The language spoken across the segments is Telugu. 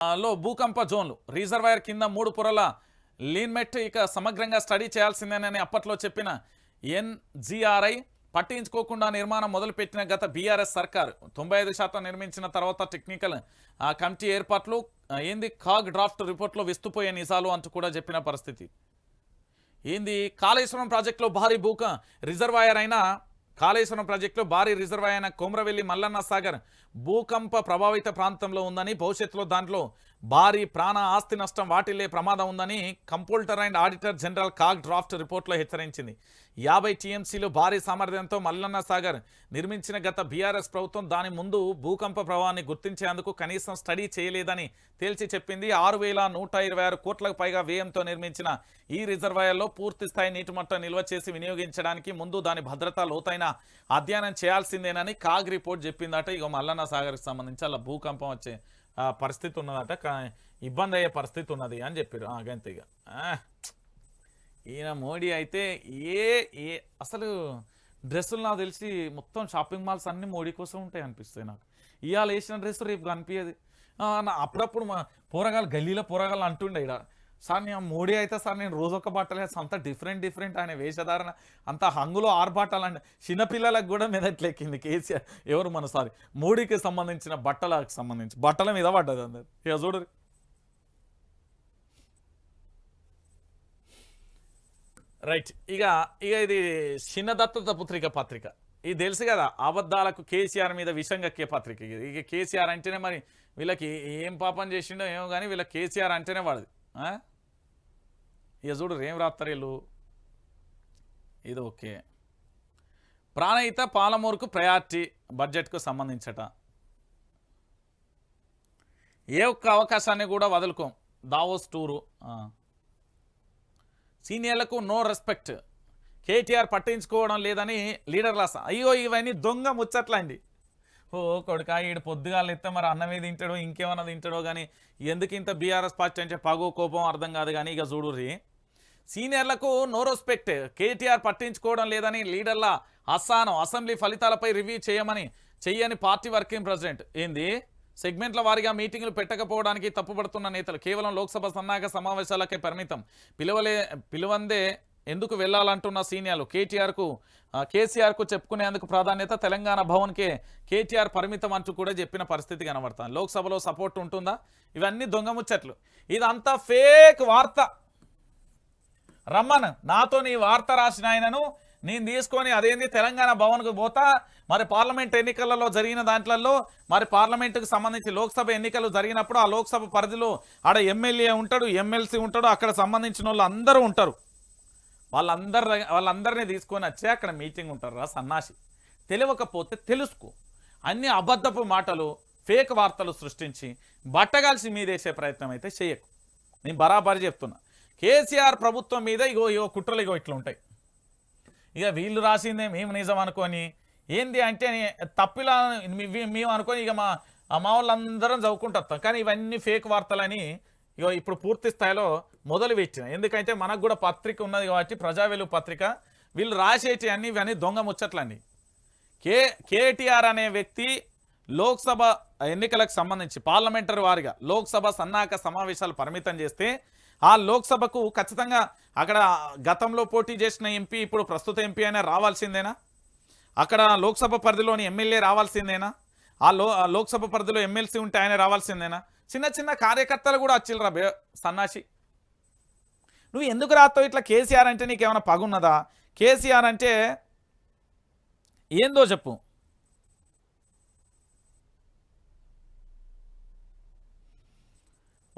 లో భూకంప జోన్లు. రిజర్వాయర్ కింద మూడు పొరల లీన్మెట్ ఇక సమగ్రంగా స్టడీ చేయాల్సిందేనని అప్పట్లో చెప్పిన ఎన్జిఆర్ఐ పట్టించుకోకుండా నిర్మాణం మొదలుపెట్టిన గత బీఆర్ఎస్ సర్కార్. తొంభై ఐదు శాతం నిర్మించిన తర్వాత టెక్నికల్ ఆ, కమిటీ ఏర్పాట్లు ఏంది కాగ్ డ్రాఫ్ట్ రిపోర్ట్లో విస్తుపోయే నిజాలు అంటూ కూడా చెప్పిన పరిస్థితి. ఏంది కాళేశ్వరం ప్రాజెక్టులో భారీ భూక రిజర్వాయర్ అయినా కాళేశ్వరం ప్రాజెక్టులో భారీ రిజర్వాయర్ అయిన కొమ్రవెల్లి మల్లన్న సాగర్ భూకంప ప్రభావిత ప్రాంతంలో ఉందని భవిష్యత్తులో దాంట్లో భారీ ప్రాణ ఆస్తి నష్టం వాటిల్లే ప్రమాదం ఉందని comptroller and auditor general CAG draft రిపోర్ట్లో హెచ్చరించింది. యాభై టీఎంసీలు భారీ సామర్థ్యంతో మల్లన్న సాగర్ నిర్మించిన గత బీఆర్ఎస్ ప్రభుత్వం దాని ముందు భూకంప ప్రభావాన్ని గుర్తించేందుకు కనీసం స్టడీ చేయలేదని తేల్చి చెప్పింది. ఆరు వేల నూట ఇరవై ఆరు కోట్లకు పైగా వ్యయంతో నిర్మించిన ఈ రిజర్వాయర్లో పూర్తి స్థాయి నీటి మట్టం నిల్వ చేసి వినియోగించడానికి ముందు దాని భద్రత లోతైన అధ్యయనం చేయాల్సిందేనని కాగ్ రిపోర్ట్ చెప్పిందట. ఇక మల్లన్న సాగర్కి సంబంధించి అలా భూకంపం వచ్చే పరిస్థితి ఉన్నదట కా- ఇబ్బంది అయ్యే పరిస్థితి ఉన్నది అని చెప్పారు గంతే ఇక ఆ, ఈయన మోడీ అయితే ఏ ఏ అసలు డ్రెస్సులు నాకు తెలిసి మొత్తం షాపింగ్ మాల్స్ అన్నీ మోడీ కోసం ఉంటాయి అనిపిస్తాయి నాకు. ఇవాళ వేసిన డ్రెస్ రేపు కనిపించదు నా అప్పుడప్పుడు మా పోరగాలు గల్లీలో పోరగాలు అంటుండే ఇక్కడ సార్ నేను మోడీ అయితే సార్ నేను రోజు ఒక అంత డిఫరెంట్ డిఫరెంట్ ఆయన వేషధారణ అంత హంగులో ఆరు అంటే చిన్నపిల్లలకు కూడా మెదట్లెక్కింది కేసీఆర్? ఎవరు మన సారీ మోడీకి సంబంధించిన బట్టలకు సంబంధించి బట్టల మీద పడ్డది అందరు. ఇక చూడరు రైట్ ఇక ఇక ఇది చిన్న దత్తత పుత్రిక పత్రిక. ఇది తెలుసు కదా అబద్ధాలకు కేసీఆర్ మీద విషం కక్కే పత్రిక ఇది. ఇక కేసీఆర్ అంటేనే మరి వీళ్ళకి ఏం పాపం చేసిండో ఏమో కానీ వీళ్ళ కేసీఆర్ అంటేనే వాడది. ఆ? ఇక చూడు ఏం రాస్తారు ఇది ఓకే. ప్రాణహిత పాలమూరుకు ప్రయారిటీ బడ్జెట్కు సంబంధించట. ఏ ఒక్క అవకాశాన్ని కూడా వదులుకోం. Davos tour. సీనియర్లకు no respect. KTR పట్టించుకోవడం లేదని లీడర్ల స- అయ్యో ఇవన్నీ దొంగ ముచ్చట్లండి. ఓ కొడుక ఈడు పొద్దుగాలు ఎత్తే మరి అన్నమే తింటాడో ఇంకేమన్నా తింటాడో కానీ ఎందుకు ఇంత బీఆర్ఎస్ పార్టీ అంటే పగో కోపం అర్థం కాదు కానీ ఇక చూడుర్రి. సీనియర్లకు నో రెస్పెక్ట్ కేటీఆర్ పట్టించుకోవడం లేదని లీడర్ల అస్సానం అసెంబ్లీ ఫలితాలపై రివ్యూ చేయమని చెయ్యని పార్టీ వర్కింగ్ ప్రెసిడెంట్. ఏంది? సెగ్మెంట్ల వారీగా మీటింగులు పెట్టకపోవడానికి తప్పుపడుతున్న నేతలు కేవలం లోక్సభ సన్నాహక సమావేశాలకే పరిమితం. పిలువలే పిలువందే ఎందుకు వెళ్ళాలంటున్న సీనియర్లు? కేటీఆర్కు కేసీఆర్కు చెప్పుకునేందుకు ప్రాధాన్యత తెలంగాణ భవన్కే కేటీఆర్ పరిమితం అంటూ కూడా చెప్పిన పరిస్థితి కనబడుతుంది. లోక్సభలో సపోర్ట్ ఉంటుందా? ఇవన్నీ దొంగ ముచ్చట్లు. ఇదంతా ఫేక్ వార్త. రమ్మన్. నాతో నీ వార్త రాసిన ఆయనను నేను తీసుకొని అదేంది తెలంగాణ భవన్కు పోతా. మరి పార్లమెంట్ ఎన్నికలలో జరిగిన దాంట్లలో మరి పార్లమెంటుకు సంబంధించి లోక్సభ ఎన్నికలు జరిగినప్పుడు ఆ లోక్సభ పరిధిలో ఆడ ఎమ్మెల్యే ఉంటాడు ఎమ్మెల్సీ ఉంటాడు అక్కడ సంబంధించిన వాళ్ళు అందరూ ఉంటారు. వాళ్ళందరి వాళ్ళందరినీ తీసుకొని వచ్చి అక్కడ మీటింగ్ ఉంటారు రా సన్నాసి. తెలియకపోతే తెలుసుకో. అన్ని అబద్ధపు మాటలు ఫేక్ వార్తలు సృష్టించి బట్టగాల్సి మీదేసే ప్రయత్నం అయితే చేయకు నేను బరాబరి చెప్తున్నా. కేసీఆర్ ప్రభుత్వం మీద ఇగో ఇగో కుట్రలు ఇగో ఇట్లా ఉంటాయి ఇక వీళ్ళు రాసిందే మేము నిజం అనుకొని ఏంది అంటే తప్పిలా మేము అనుకొని ఇక మా ఆ మా వాళ్ళందరం చదువుకుంటాం కానీ ఇవన్నీ ఫేక్ వార్తలని ఇగో ఇప్పుడు పూర్తి స్థాయిలో మొదలు పెట్టిన ఎందుకంటే మనకు కూడా పత్రిక ఉన్నది కాబట్టి ప్రజా పత్రిక వీళ్ళు రాసేటి అన్ని ఇవన్నీ దొంగ ముచ్చట్లండి కే కేటీఆర్ అనే వ్యక్తి లోక్సభ ఎన్నికలకు సంబంధించి పార్లమెంటరీ వారిగా లోక్సభ సన్నాహక సమావేశాలు పరిమితం చేస్తే ఆ లోక్సభకు ఖచ్చితంగా అక్కడ గతంలో పోటీ చేసిన ఎంపీ ఇప్పుడు ప్రస్తుత ఎంపీ అయినా రావాల్సిందేనా? అక్కడ లోక్సభ పరిధిలోని ఎమ్మెల్యే రావాల్సిందేనా? ఆ లో లోక్సభ పరిధిలో ఎమ్మెల్సీ ఉంటే ఆయన రావాల్సిందేనా? చిన్న చిన్న కార్యకర్తలు కూడా వచ్చిల్లరా బే సన్నాసి. నువ్వు ఎందుకు రాస్తావు ఇట్లా కేసీఆర్ అంటే నీకేమైనా పగున్నదా? కేసీఆర్ అంటే ఏందో చెప్పు.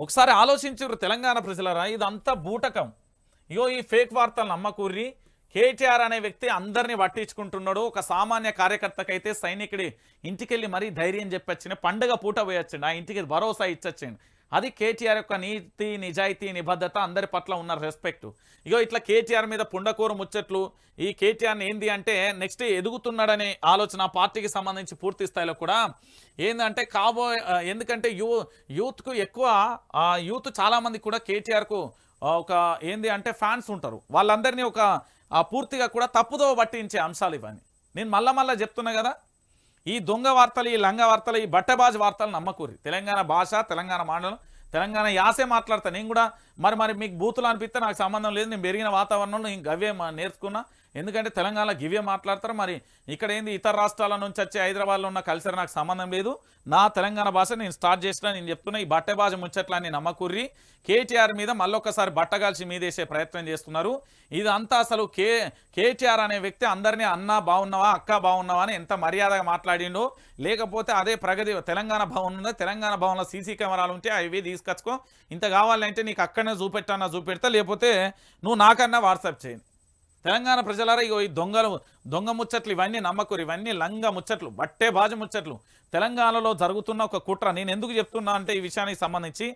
ఒకసారి ఆలోచించరు తెలంగాణ ప్రజలరా ఇదంతా బూటకం. ఇగో ఈ ఫేక్ వార్తలు నమ్మకూర్రి కేటీఆర్ అనే వ్యక్తి అందరినీ పట్టించుకుంటున్నాడు. ఒక సామాన్య కార్యకర్తకైతే సైనికుడి ఇంటికెళ్ళి మరీ ధైర్యం చెప్పొచ్చిన పండగ పూట పోయొచ్చండి ఆ ఇంటికి భరోసా ఇచ్చొచ్చండి. అది కేటీఆర్ యొక్క నీతి నిజాయితీ నిబద్ధత అందరి పట్ల ఉన్న రెస్పెక్ట్ ఇగో ఇట్లా కేటీఆర్ మీద పుండకూర ముచ్చట్లు ఈ కేటీఆర్ని ఏంది అంటే నెక్స్ట్ ఎదుగుతున్నాడనే ఆలోచన పార్టీకి సంబంధించి పూర్తి స్థాయిలో కూడా ఏంటంటే కాబో ఎందుకంటే యూ యూత్కు ఎక్కువ యూత్ చాలామంది కూడా కేటీఆర్కు ఒక ఏంది అంటే ఫ్యాన్స్ ఉంటారు. వాళ్ళందరినీ ఒక పూర్తిగా కూడా తప్పుదో పట్టించే అంశాలు ఇవన్నీ. నేను మళ్ళా మళ్ళీ చెప్తున్నా కదా? ఈ దొంగ వార్తలు ఈ లంగ వార్తలు ఈ బట్టబాజు వార్తలు నమ్మకూరి. తెలంగాణ భాష తెలంగాణ మాండలం తెలంగాణ యాసే మాట్లాడతాను నేను కూడా మరి మరి మీకు బూతులు అనిపిస్తే నాకు సంబంధం లేదు. నేను పెరిగిన వాతావరణంలో నేను గవ్వే మా- నేర్చుకున్నా. ఎందుకంటే తెలంగాణలో గివే మాట్లాడతారు. మరి ఇక్కడ ఏంది? ఇతర రాష్ట్రాల నుంచి వచ్చే హైదరాబాద్లో ఉన్న కల్చర్ నాకు సంబంధం లేదు. నా తెలంగాణ భాష నేను స్టార్ట్ చేసిన నేను చెప్తున్నా ఈ బట్టే భాష ముచ్చట్లని నమ్మకూర్రి. కేటీఆర్ మీద మళ్ళొక్కసారి బట్టగాల్చి మీదేసే ప్రయత్నం చేస్తున్నారు. ఇదంతా అసలు కే కేటీఆర్ అనే వ్యక్తి అందరినీ అన్న బాగున్నావా అక్క బాగున్నావా అని ఎంత మర్యాదగా మాట్లాడిండో. లేకపోతే అదే ప్రగతి తెలంగాణ భవన్ ఉందా తెలంగాణ భవన్లో సీసీ కెమెరాలు ఉంటే అవి తీసుకొచ్చుకో. ఇంత కావాలంటే నీకు అక్కడనే చూపెట్టన్నా చూపెడతా. లేకపోతే నువ్వు నాకన్నా వాట్సాప్ చేయండి తెలంగాణ ప్రజలారా ఇగో ఈ దొంగలు దొంగ ముచ్చట్లు ఇవన్నీ నమ్మకూరు ఇవన్నీ లంగ ముచ్చట్లు బట్టే బాజ ముచ్చట్లు. తెలంగాణలో జరుగుతున్న ఒక కుట్ర నేను ఎందుకు చెప్తున్నా అంటే ఈ విషయానికి సంబంధించి